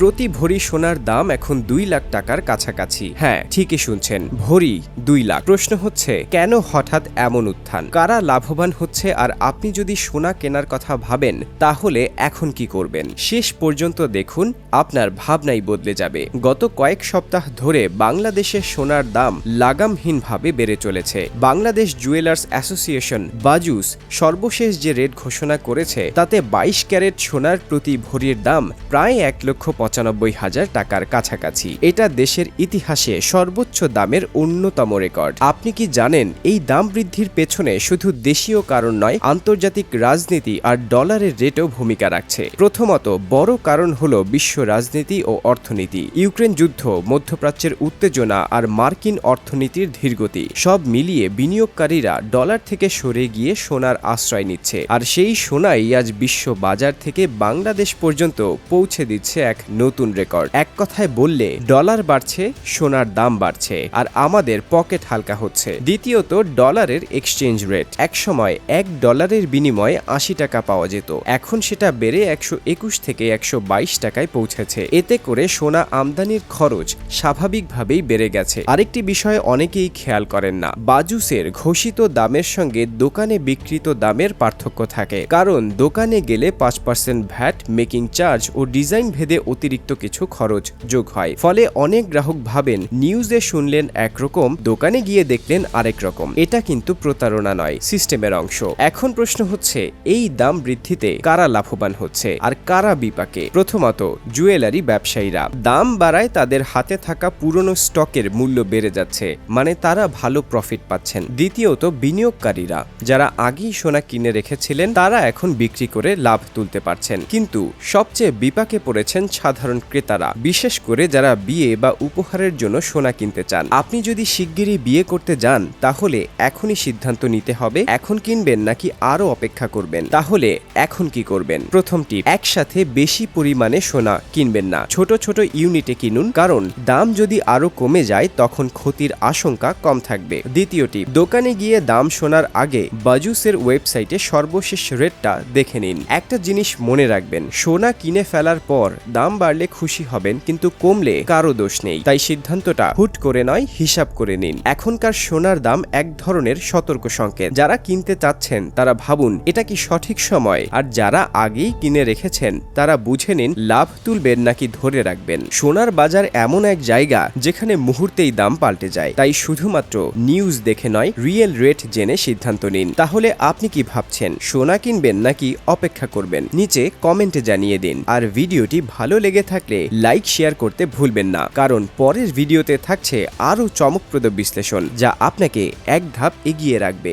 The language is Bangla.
প্রতি ভরি সোনার দাম এখন দুই লাখ টাকার কাছাকাছি। হ্যাঁ ঠিকই শুনছেন। ভরি দুই লাখ। প্রশ্ন হচ্ছে, কেন হঠাৎ এমন উত্থান? কারা লাভবান হচ্ছে? আর আপনি যদি সোনা কেনার কথা ভাবেন, তাহলে এখন কি করবেন? শেষ পর্যন্ত দেখুন, আপনার ভাবনাই বদলে যাবে। গত কয়েক সপ্তাহ ধরে বাংলাদেশের সোনার দাম লাগামহীনভাবে বেড়ে চলেছে। বাংলাদেশ জুয়েলার্স অ্যাসোসিয়েশন, বাজুস, সর্বশেষ যে রেট ঘোষণা করেছে, তাতে বাইশ ক্যারেট সোনার প্রতি ভরির দাম প্রায় এক লক্ষ পঁচানব্বই হাজার টাকার কাছাকাছি। এটা দেশের ইতিহাসে সর্বোচ্চ দামের অন্যতম রেকর্ড। আপনি কি জানেন, এই দাম বৃদ্ধির পেছনে শুধু দেশীয় কারণ নয়, আন্তর্জাতিক রাজনীতি আর ডলারের রেটও ভূমিকা রাখছে। প্রথমত, বড় কারণ হল বিশ্ব রাজনীতি ও অর্থনীতি। ইউক্রেন যুদ্ধ, মধ্যপ্রাচ্যের উত্তেজনা আর মার্কিন অর্থনীতির ধীরগতি, সব মিলিয়ে বিনিয়োগকারীরা ডলার থেকে সরে গিয়ে সোনার আশ্রয় নিচ্ছে। আর সেই সোনাই আজ বিশ্ব বাজার থেকে বাংলাদেশ পর্যন্ত পৌঁছে দিচ্ছে এক নতুন রেকর্ড। এক কথায় বললে, ডলার বাড়ছে, সোনার দাম বাড়ছে, আর আমাদের পকেট হালকা হচ্ছে। দ্বিতীয়ত, ডলারের এক্সচেঞ্জ রেট। এক সময় এক ডলারের বিনিময়ে আশি টাকা পাওয়া যেত। এখন সেটা বেড়ে একশো একুশ থেকে একশো বাইশ টাকায় পৌঁছেছে। এতে করে সোনা আমদানির খরচ স্বাভাবিকভাবেই বেড়ে গেছে। আরেকটি বিষয় অনেকেই খেয়াল করেন না। বাজুসের ঘোষিত দামের সঙ্গে দোকানে বিক্রিত দামের পার্থক্য থাকে। কারণ দোকানে গেলে পাঁচ পার্সেন্ট ভ্যাট, মেকিং চার্জ ও ডিজাইন ভেদে অতিরিক্ত কিছু খরচ যোগ হয়। ফলে অনেক গ্রাহক ভাবেন, নিউজে শুনলেন একরকম, দোকানে গিয়ে দেখলেন আরেক রকম। এটা কিন্তু প্রতারণা নয়, সিস্টেমের অংশ। এখন প্রশ্ন হচ্ছে, এই দাম বৃদ্ধিতে কারা লাভবান হচ্ছে আর কারা বিপাকে? প্রথমত, জুয়েলারি ব্যবসায়ীরা। দাম বাড়ায় তাদের হাতে থাকা পুরনো স্টকের মূল্য বেড়ে যাচ্ছে মানে তারা ভালো প্রফিট পাচ্ছেন। দ্বিতীয়ত, বিনিয়োগকারীরা। যারা আগেই সোনা কিনে রেখেছিলেন, তারা এখন বিক্রি করে লাভ তুলতে পারছেন। কিন্তু সবচেয়ে বিপাকে পড়েছেন সাধারণ ক্রেতারা, বিশেষ করে যারা বিয়ে বা উপহারের জন্য সোনা কিনতে চান। আপনি যদি শিগগিরই বিয়ে করতে যান, তাহলে এখনই সিদ্ধান্ত নিতে হবে, এখন কিনবেন নাকি আরও অপেক্ষা করবেন। তাহলে এখন কি করবেন? প্রথম টিপ, একসাথে বেশি পরিমাণে সোনা কিনবেন না। ছোট ছোট ইউনিটে কিনুন, কারণ দাম যদি আরও কমে যায়, তখন ক্ষতির আশঙ্কা কম থাকবে। দ্বিতীয় টিপ, দোকানে গিয়ে দাম শোনার আগে বাজুসের ওয়েবসাইটে সর্বশেষ রেটটা দেখে নিন। একটা জিনিস মনে রাখবেন, সোনা কিনে ফেলার পর দাম বাড়লে খুশি হবেন, কিন্তু কমলে কারও দোষ নেই। তাই সিদ্ধান্তটা হুট করে নয়, হিসাব করে নিন। এখনকার সোনার দাম এক ধরনের সতর্ক সংকেত। যারা কিনতে চাচ্ছেন, তারা ভাবুন, এটা কি সঠিক সময়? আর যারা আগেই কিনে রেখেছেন, তারা বুঝে নিন, লাভ তুলবেন নাকি ধরে রাখবেন। সোনার বাজার এমন এক জায়গা, যেখানে মুহূর্তেই দাম পাল্টে যায়। তাই শুধুমাত্র নিউজ দেখে নয়, রিয়েল রেট জেনে সিদ্ধান্ত নিন। তাহলে আপনি কি ভাবছেন? সোনা কিনবেন নাকি অপেক্ষা করবেন? নিচে কমেন্টে জানিয়ে দিন। আর ভিডিওটি ভালো লেগে থাকলে লাইক, শেয়ার করতে ভুলবেন না। কারণ পরের ভিডিওতে থাকছে আরও চমকপ্রদ বিশ্লেষণ যা আপনাকে এক ধাপ এগিয়ে রাখবে।